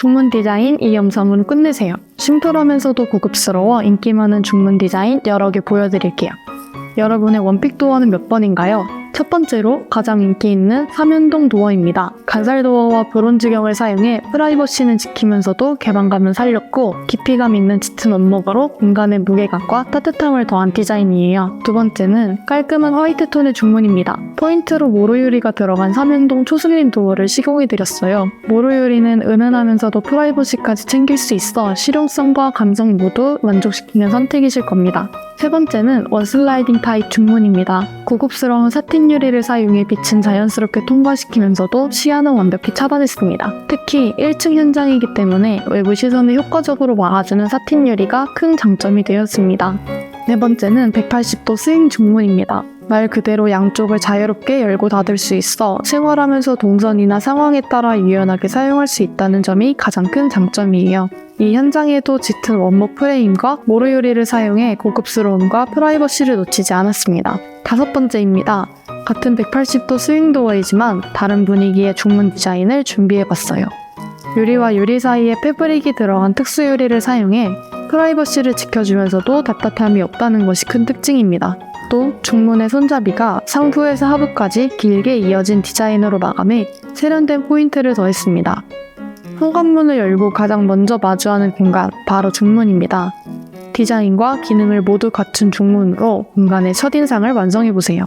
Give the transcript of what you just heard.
중문 디자인 이 영상은 끝내세요. 심플하면서도 고급스러워 인기 많은 중문 디자인 여러 개 보여드릴게요. 여러분의 원픽 도어는 몇 번인가요? 첫 번째로 가장 인기 있는 삼연동 도어입니다. 간살 도어와 브론즈경을 사용해 프라이버시는 지키면서도 개방감은 살렸고 깊이감 있는 짙은 원목으로 공간의 무게감과 따뜻함을 더한 디자인이에요. 두 번째는 깔끔한 화이트 톤의 중문입니다. 포인트로 모로유리가 들어간 삼연동 초슬린 도어를 시공해드렸어요. 모로유리는 은은하면서도 프라이버시까지 챙길 수 있어 실용성과 감성 모두 만족시키는 선택이실 겁니다. 세 번째는 원슬라이딩 타입 중문입니다. 고급스러운 사틴 유리를 사용해 빛은 자연스럽게 통과시키면서도 시야는 완벽히 차단했습니다. 특히 1층 현장이기 때문에 외부 시선을 효과적으로 막아주는 사틴 유리가 큰 장점이 되었습니다. 네 번째는 180도 스윙 중문입니다. 말 그대로 양쪽을 자유롭게 열고 닫을 수 있어 생활하면서 동선이나 상황에 따라 유연하게 사용할 수 있다는 점이 가장 큰 장점이에요. 이 현장에도 짙은 원목 프레임과 모로유리를 사용해 고급스러움과 프라이버시를 놓치지 않았습니다. 다섯 번째입니다. 같은 180도 스윙 도어이지만 다른 분위기의 중문 디자인을 준비해봤어요. 유리와 유리 사이에 패브릭이 들어간 특수 유리를 사용해 프라이버시를 지켜주면서도 답답함이 없다는 것이 큰 특징입니다. 또 중문의 손잡이가 상부에서 하부까지 길게 이어진 디자인으로 마감해 세련된 포인트를 더했습니다. 현관문을 열고 가장 먼저 마주하는 공간, 바로 중문입니다. 디자인과 기능을 모두 갖춘 중문으로 공간의 첫인상을 완성해보세요.